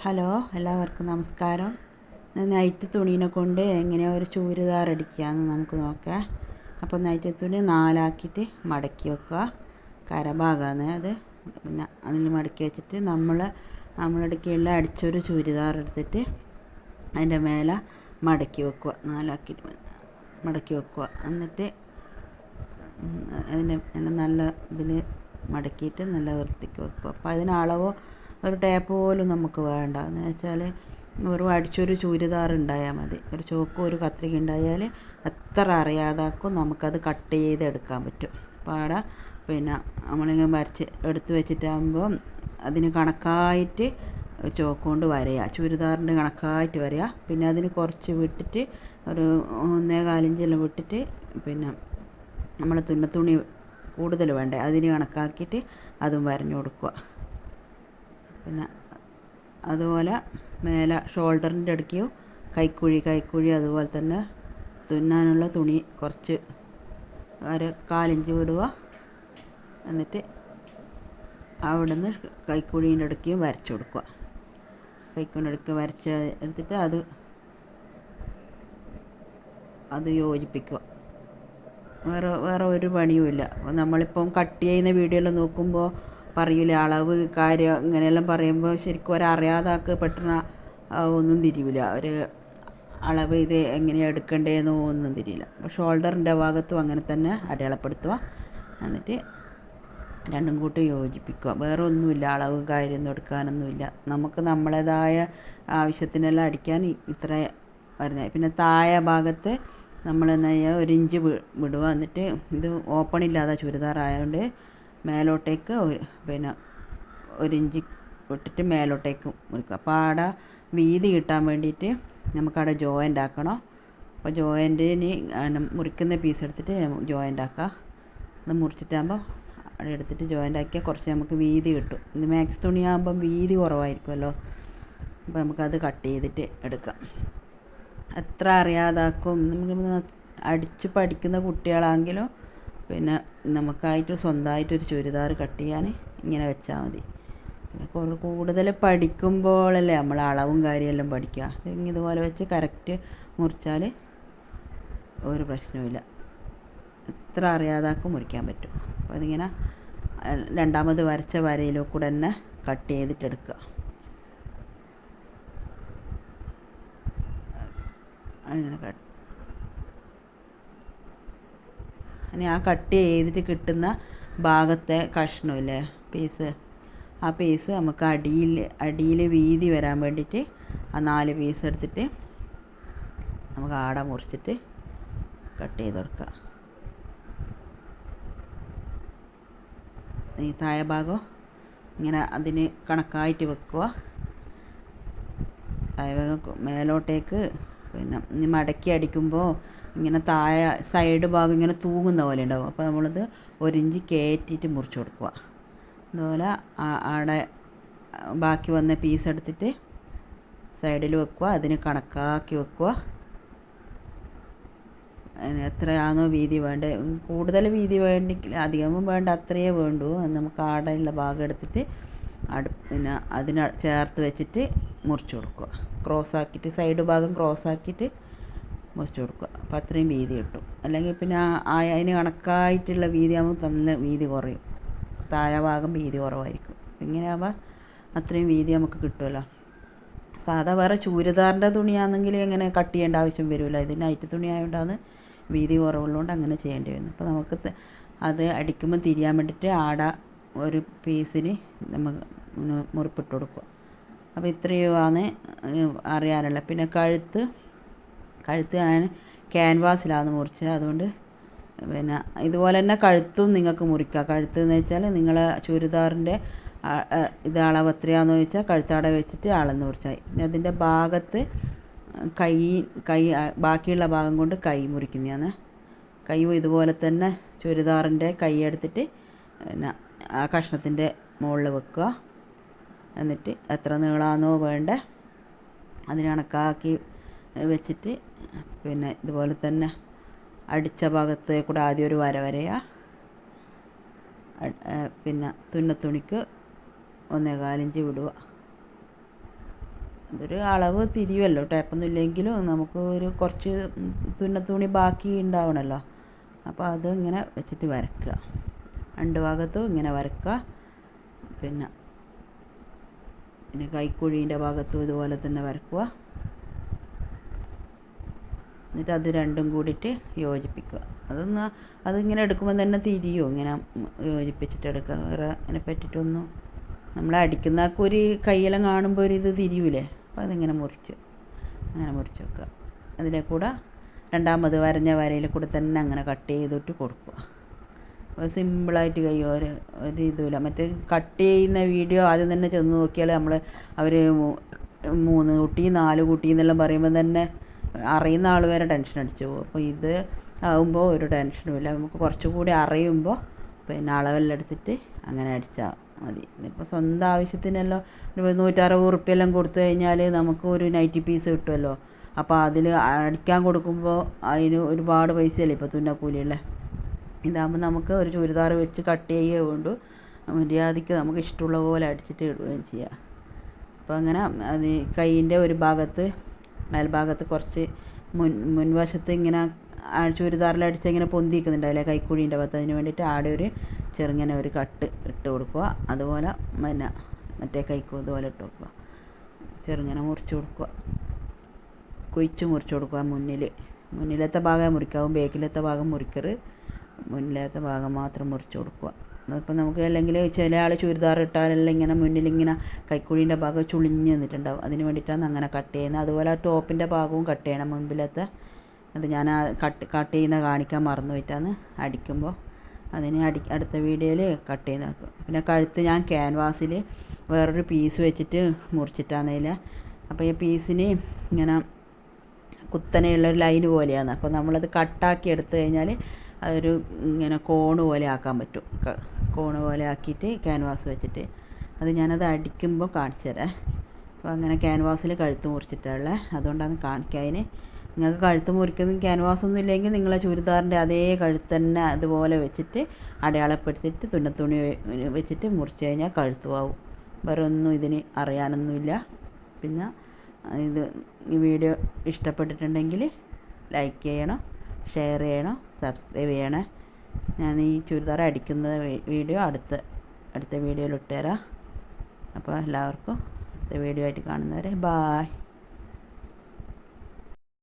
Hello എല്ലാവർക്കും നമസ്കാരം. Night തുണീനെ കൊണ്ട് എങ്ങനെയാണ് ഒരു ചൂരിദാർ അടിക്കുകയെന്ന് നമുക്ക് നോക്കാം. അപ്പോൾ നൈറ്റ് തുണി നാലാക്കിയിട്ട് മടക്കി വെക്കുക. കരഭാഗമാണ് അത്. പിന്നെ അതിൽ മടക്കി വെച്ചിട്ട് നമ്മൾ നമ്മളടുക്കിയുള്ള അടിച്ചൊരു ചൂരിദാർ എടുത്തിട്ട് അതിന്റെ മേലെ മടക്കി വെക്കുക. നാലാക്കിയിട്ട് മടക്കി വെക്കുക. എന്നിട്ട് അതിന്റെ നല്ല ഇതിൽ മടക്കിയിട്ട് നല്ല വൃത്തിക്ക് വെക്കുക. അപ്പോൾ അതിന് അളവോ ഒരു ടേപ്പ് പോലും നമുക്ക് വേണ്ട. എന്ന് വെച്ചാൽ വെറും അടിച്ചൊരു ചുരിദാർ ഉണ്ടായാൽ മതി. ഒരു ചോക്കും ഒരു കത്രിക ഉണ്ടായാൽ എത്ര അറിയാതാക്കും. നമുക്കത് കട്ട് ചെയ്ത് എടുക്കാൻ പറ്റും. അവിടെ പിന്നെ നമ്മളിങ്ങനെ വരച്ച് എടുത്ത് വെച്ചിട്ടാകുമ്പം അതിന് കണക്കായിട്ട് ചോക്ക് കൊണ്ട് വരയുക ചുരിദാറിന്റെ കണക്കായിട്ട് വരയുക പിന്നെ അതിന് കുറച്ച് വിട്ടിട്ട് ഒരു ഒന്നേ കാലിഞ്ചെല്ലാം വിട്ടിട്ട് പിന്നെ നമ്മൾ തുന്നത്തുണി തുണി കൂടുതൽ വേണ്ടേ? അതിന് കണക്കാക്കിയിട്ട് അതും വരഞ്ഞു കൊടുക്കുക. പിന്നെ അതുപോലെ മേലെ ഷോൾഡറിന്റെ ഇടയ്ക്കോ കൈക്കുഴി കൈക്കുഴി അതുപോലെ തന്നെ തുന്നാനുള്ള തുണി കുറച്ച് ഒരു കാലിഞ്ച് വിടുക. എന്നിട്ട് അവിടുന്ന് കൈക്കുഴീന്റെ ഇടയ്ക്ക് വരച്ചു കൊടുക്കുക. കൈക്കുഴിന്റെ ഇടയ്ക്ക് വരച്ച് എടുത്തിട്ട് അത് അത് യോജിപ്പിക്കുക. വേറെ വേറെ ഒരു പണിയുമില്ല. നമ്മളിപ്പം കട്ട് ചെയ്യുന്ന വീഡിയോയിൽ നോക്കുമ്പോൾ പറയില്ല അളവ് കാര്യം ഇങ്ങനെയെല്ലാം പറയുമ്പോൾ ശരിക്കും ഒരറിയാതാക്ക് പെട്ടെന്ന് ഒന്നും തിരിയില്ല ഒരു അളവ് ഇത് എങ്ങനെയാണ് എടുക്കേണ്ടതെന്നോ ഒന്നും തിരിയില്ല അപ്പോൾ ഷോൾഡറിന്റെ ഭാഗത്തും അങ്ങനെ തന്നെ അടയാളപ്പെടുത്തുക. എന്നിട്ട് രണ്ടും കൂട്ടി യോജിപ്പിക്കുക. വേറെ ഒന്നുമില്ല അളവ് കാര്യമൊന്നും എടുക്കാനൊന്നുമില്ല. നമുക്ക് നമ്മളേതായ ആവശ്യത്തിനെല്ലാം അടിക്കാൻ ഇത്ര വരുന്നത് പിന്നെ താഴെ ഭാഗത്ത് നമ്മൾ ചെയ്യുക? ഒരു ഇഞ്ച് വിടുക. എന്നിട്ട് ഇത് ഓപ്പൺ ഇല്ലാതെ ചുരിദാർ ആയതുകൊണ്ട് ഒരു പിന്നെ ഒരു ഇഞ്ച് വിട്ടിട്ട് മേലോട്ടേക്ക് മുറിക്കുക. അപ്പോൾ അവിടെ വീതി കിട്ടാൻ വേണ്ടിയിട്ട് നമുക്കവിടെ ജോയിന്റ് ആക്കണം അപ്പോൾ ജോയിന്റിന് മുറിക്കുന്ന പീസ് എടുത്തിട്ട് ജോയിന്റ് ആക്കുക അത് മുറിച്ചിട്ടാകുമ്പോൾ അവിടെ എടുത്തിട്ട് ജോയിന്റ് ആക്കിയാൽ കുറച്ച് നമുക്ക് വീതി കിട്ടും. ഇത് മാക്സ് തുണിയാകുമ്പം വീതി കുറവായിരിക്കുമല്ലോ. അപ്പോൾ നമുക്കത് കട്ട് ചെയ്തിട്ട് എടുക്കാം. എത്ര അറിയാതാക്കും. നമുക്ക് അടിച്ച് പഠിക്കുന്ന കുട്ടികളാണെങ്കിലും പിന്നെ നമുക്കായിട്ട് സ്വന്തമായിട്ടൊരു ചുരിദാർ കട്ട് ചെയ്യാൻ ഇങ്ങനെ വെച്ചാൽ മതി. പിന്നെ കുറേ കൂടുതൽ പഠിക്കുമ്പോഴല്ലേ നമ്മൾ അളവും കാര്യമെല്ലാം പഠിക്കുക. ഇതുപോലെ വെച്ച് കറക്റ്റ് മുറിച്ചാൽ ഒരു പ്രശ്നവുമില്ല. എത്ര അറിയാതാക്കും മുറിക്കാൻ പറ്റും. അപ്പോൾ അതിങ്ങനെ രണ്ടാമത് വരച്ച വരയിലോ കൂടെ തന്നെ കട്ട് ചെയ്തിട്ടെടുക്കുക. അങ്ങനെ കട്ട് ഇനി ആ കട്ട് ചെയ്തിട്ട് കിട്ടുന്ന ഭാഗത്തെ കഷ്ണമില്ലേ? പീസ്. ആ പീസ് നമുക്ക് അടിയിൽ അടിയിൽ വീതി വരാൻ വേണ്ടിയിട്ട് ആ നാല് പീസ് എടുത്തിട്ട് നമുക്ക് ആട മുറിച്ചിട്ട് കട്ട് ചെയ്ത് കൊടുക്കുക ഈ താഴെ ഭാഗം ഇങ്ങനെ അതിന് കണക്കായിട്ട് വെക്കുക. താഴെ ഭാഗം മേലോട്ടേക്ക് പിന്നെ ഇനി മടക്കി അടിക്കുമ്പോൾ ഇങ്ങനെ താഴെ സൈഡ് ഭാഗം ഇങ്ങനെ തൂങ്ങുന്ന പോലെ ഉണ്ടാവും. അപ്പോൾ നമ്മളത് ഒരിഞ്ച് കയറ്റിയിട്ട് മുറിച്ച് കൊടുക്കുക. അതുപോലെ അവിടെ ബാക്കി വന്ന പീസ് എടുത്തിട്ട് സൈഡിൽ വെക്കുക. അതിന് കണക്കാക്കി വെക്കുക. എത്രയാണോ വീതി വേണ്ടത് കൂടുതൽ വീതി വേണ്ടെങ്കിൽ അധികം വേണ്ട അത്രയേ വേണ്ടൂ. നമുക്ക് ആടെയുള്ള ഭാഗം എടുത്തിട്ട് അടു പിന്നെ അതിന് ചേർത്ത് വെച്ചിട്ട് മുറിച്ച് കൊടുക്കുക. ക്രോസ് ആക്കിയിട്ട് സൈഡ് ഭാഗം ക്രോസ് ആക്കിയിട്ട് മുറിച്ച് കൊടുക്കുക. അപ്പോൾ അത്രയും വീതി കിട്ടും. അല്ലെങ്കിൽ പിന്നെ അതിന് കണക്കായിട്ടുള്ള വീതി ആകുമ്പോൾ നല്ല വീതി കുറയും. താഴെ ഭാഗം വീതി കുറവായിരിക്കും. ഇങ്ങനെ ആവുമ്പോൾ അത്രയും വീതി നമുക്ക് കിട്ടുമല്ലോ. സാധാ വേറെ ചൂരിദാറിന്റെ തുണിയാണെങ്കിൽ എങ്ങനെ കട്ട് ചെയ്യേണ്ട ആവശ്യം വരുമല്ലോ ഇത് നൈറ്റ് തുണി ആയതുകൊണ്ടാണ് വീതി കുറവുള്ളതുകൊണ്ട് അങ്ങനെ ചെയ്യേണ്ടി വരുന്നത്. അപ്പോൾ നമുക്ക് അത് അടിക്കുമ്പോൾ തിരിയാൻ വേണ്ടിയിട്ട് ആട ഒരു പീസിന് നമുക്ക് മുറിപ്പിട്ട് കൊടുക്കുക. അപ്പോൾ ഇത്രയുമാണ് അറിയാനുള്ളത്. പിന്നെ കഴുത്ത് കഴുത്ത് ഞാൻ ക്യാൻവാസിലാണ് മുറിച്ചത്. അതുകൊണ്ട് പിന്നെ ഇതുപോലെ തന്നെ കഴുത്തും നിങ്ങൾക്ക് മുറിക്കാം. കഴുത്ത് എന്ന് വെച്ചാൽ നിങ്ങളെ ചുരിദാറിന്റെ ഇത് അളവ് എത്രയാണെന്ന് ചോദിച്ചാൽ കഴുത്താടെ വെച്ചിട്ട് അളന്ന് മുറിച്ചാൽ അതിന്റെ ഭാഗത്ത് കൈ കൈ ബാക്കിയുള്ള ഭാഗം കൊണ്ട് കൈ മുറിക്കുന്നതാണ്. കൈയും ഇതുപോലെ തന്നെ ചുരിദാറിന്റെ കൈ എടുത്തിട്ട് പിന്നെ ആ കഷ്ണത്തിന്റെ മുകളിൽ വെക്കുക. എന്നിട്ട് എത്ര നീളാന്നോ വേണ്ട അതിനണക്കാക്കി വെച്ചിട്ട് പിന്നെ ഇതുപോലെ തന്നെ അടിച്ച ഭാഗത്ത് കൂടെ ആദ്യം ഒരു വര വരയുക പിന്നെ തുന്നത്തുണിക്ക് ഒന്നേകാലിഞ്ച് വിടുക അതൊരു അളവ് തിരിയുമല്ലോ. ടേപ്പൊന്നും ഇല്ലെങ്കിലും നമുക്ക് ഒരു കുറച്ച് തുന്ന തുണി ബാക്കി ഉണ്ടാവണമല്ലോ അപ്പോൾ അത് ഇങ്ങനെ വെച്ചിട്ട് വരക്കുക. രണ്ട് ഭാഗത്തും ഇങ്ങനെ വരക്കുക. പിന്നെ പിന്നെ കൈക്കുഴീന്റെ ഭാഗത്തും ഇതുപോലെ തന്നെ വരക്കുക. എന്നിട്ട് അത് രണ്ടും കൂടിയിട്ട് യോജിപ്പിക്കുക. അതൊന്ന് അതിങ്ങനെ എടുക്കുമ്പോൾ തന്നെ തിരിയോ. ഇങ്ങനെ യോജിപ്പിച്ചിട്ട് എടുക്കുക. വേറെ അതിനെ പറ്റിയിട്ടൊന്നും നമ്മൾ അടിക്കുന്ന ഒരു കയ്യെല്ലാം കാണുമ്പോൾ ഒരു ഇത് തിരിയൂലേ? അപ്പോൾ അതിങ്ങനെ മുറിച്ച് അങ്ങനെ മുറിച്ച് വെക്കുക. അതിലെ കൂടെ രണ്ടാമത് വരഞ്ഞ വരയിൽ കൂടെ തന്നെ അങ്ങനെ കട്ട് ചെയ്തിട്ട് കൊടുക്കുക. അപ്പോൾ സിമ്പിളായിട്ട് കഴിയും ഒരു ഒരു ഇതുമില്ല. മറ്റേ കട്ട് ചെയ്യുന്ന വീഡിയോ ആദ്യം തന്നെ ചെന്ന് നോക്കിയാൽ നമ്മൾ അവർ മൂന്ന് കുട്ടി നാല് കുട്ടി എന്നെല്ലാം പറയുമ്പോൾ തന്നെ അറിയുന്ന ആൾ വരെ ടെൻഷൻ അടിച്ചു പോകും. അപ്പോൾ ഇത് ആകുമ്പോൾ ഒരു ടെൻഷനുമില്ല നമുക്ക് കുറച്ചുകൂടി അറിയുമ്പോൾ പിന്നെ അളവെല്ലാം എടുത്തിട്ട് അങ്ങനെ അടിച്ചാൽ മതി. ഇപ്പോൾ സ്വന്തം ആവശ്യത്തിനെല്ലാം ഒരു നൂറ്ററുപത് ഉറുപ്പ്യെല്ലാം കൊടുത്തു കഴിഞ്ഞാൽ നമുക്ക് ഒരു നൈറ്റി പീസ് കിട്ടുമല്ലോ അപ്പോൾ അതിൽ അടിക്കാൻ കൊടുക്കുമ്പോൾ അതിന് ഒരുപാട് പൈസയല്ലേ ഇപ്പോൾ തുന്നക്കൂലിയുള്ള ഇതാകുമ്പോൾ നമുക്ക് ഒരു ചുരിദാർ വെച്ച് കട്ട് ചെയ്യുകയേ വേണ്ടു മര്യാദയ്ക്ക് നമുക്ക് ഇഷ്ടമുള്ള പോലെ അടിച്ചിട്ട് ഇടുകയും ചെയ്യാം. അപ്പോൾ അങ്ങനെ അത് കൈയിന്റെ ഒരു ഭാഗത്ത് മേൽഭാഗത്ത് കുറച്ച് മുൻ മുൻവശത്ത് ഇങ്ങനെ ചുരിദാറിൽ അടിച്ച് ഇങ്ങനെ പൊന്തിക്കുന്നുണ്ടാവില്ലേ കൈക്കുഴീന്റെ ഭാഗത്ത് അതിന് വേണ്ടിയിട്ട് ആടെ ഒരു ചെറുങ്ങനെ ഒരു കട്ട് ഇട്ട് കൊടുക്കുക. അതുപോലെ പിന്നെ മറ്റേ കൈക്കും ഇതുപോലെ ഇട്ട് കൊടുക്കുക. ചെറുങ്ങനെ മുറിച്ച് കൊടുക്കുക. കുഴിച്ച് മുറിച്ച് കൊടുക്കുക മുന്നിൽ. മുന്നിലത്തെ ഭാഗം മുറിക്കാവും ബേക്കിലത്തെ ഭാഗം മുറിക്കരുത് മുന്നിലത്തെ ഭാഗം മാത്രം മുറിച്ച് കൊടുക്കുക. അതിപ്പോൾ നമുക്ക് അല്ലെങ്കിൽ ചില ആൾ ചുരിദാർ ഇട്ടാലെല്ലാം ഇങ്ങനെ മുന്നിലിങ്ങനെ കൈക്കുഴീന്റെ ഭാഗം ചുളിഞ്ഞ് നിന്നിട്ടുണ്ടാവും. അതിന് വേണ്ടിയിട്ടാണ് അങ്ങനെ കട്ട് ചെയ്യുന്നത്. അതുപോലെ ആ ടോപ്പിന്റെ ഭാഗവും കട്ട് ചെയ്യണം മുൻപിലത്തെ അത് ഞാൻ കട്ട് കട്ട് ചെയ്യുന്ന കാണിക്കാൻ മറന്നു പോയിട്ടാണ് അടിക്കുമ്പോൾ. അതിന് അടി അടുത്ത വീഡിയോയിൽ കട്ട് ചെയ്ത് പിന്നെ കഴുത്ത് ഞാൻ ക്യാൻവാസിൽ വേറൊരു പീസ് വെച്ചിട്ട് മുറിച്ചിട്ടാന്നതിൽ അപ്പോൾ ഈ പീസിന് ഇങ്ങനെ കുത്തനെയുള്ള ഒരു ലൈന് പോലെയാണ്. അപ്പോൾ നമ്മളത് കട്ടാക്കി എടുത്തു കഴിഞ്ഞാൽ അതൊരു ഇങ്ങനെ കോണ് പോലെ ആക്കാൻ പറ്റും. കോണ് പോലെ ആക്കിയിട്ട് ക്യാൻവാസ് വെച്ചിട്ട്. അത് ഞാനത് അടിക്കുമ്പോൾ കാണിച്ചു തരാം. അപ്പോൾ അങ്ങനെ ക്യാൻവാസിൽ കഴുത്ത് മുറിച്ചിട്ടുള്ളത് അതുകൊണ്ടാണ് കാണിക്കാതിന് നിങ്ങൾക്ക് കഴുത്ത് മുറിക്കുന്ന ക്യാൻവാസ് ഒന്നും ഇല്ലെങ്കിൽ നിങ്ങളെ ചുരിദാറിന്റെ അതേ കഴുത്ത് തന്നെ അതുപോലെ വെച്ചിട്ട് അടയാളപ്പെടുത്തിയിട്ട് തുന്നത്തുണി വെച്ചിട്ട് മുറിച്ച് കഴിഞ്ഞാൽ കഴുത്തുമാവും വേറെ ഒന്നും ഇതിന് അറിയാനൊന്നുമില്ല. പിന്നെ ഇത് ഈ വീഡിയോ ഇഷ്ടപ്പെട്ടിട്ടുണ്ടെങ്കിൽ ലൈക്ക് ചെയ്യണം ഷെയർ ചെയ്യണം. സബ്സ്ക്രൈബ് ചെയ്യണേ. ഞാൻ ഈ ചുരിദാർ അടിക്കുന്ന വീഡിയോ അടുത്ത അടുത്ത വീഡിയോയിൽ ഇട്ടുതരാം അപ്പോൾ എല്ലാവർക്കും അടുത്ത വീഡിയോ ആയിട്ട് കാണുന്നവരെ ബായ്.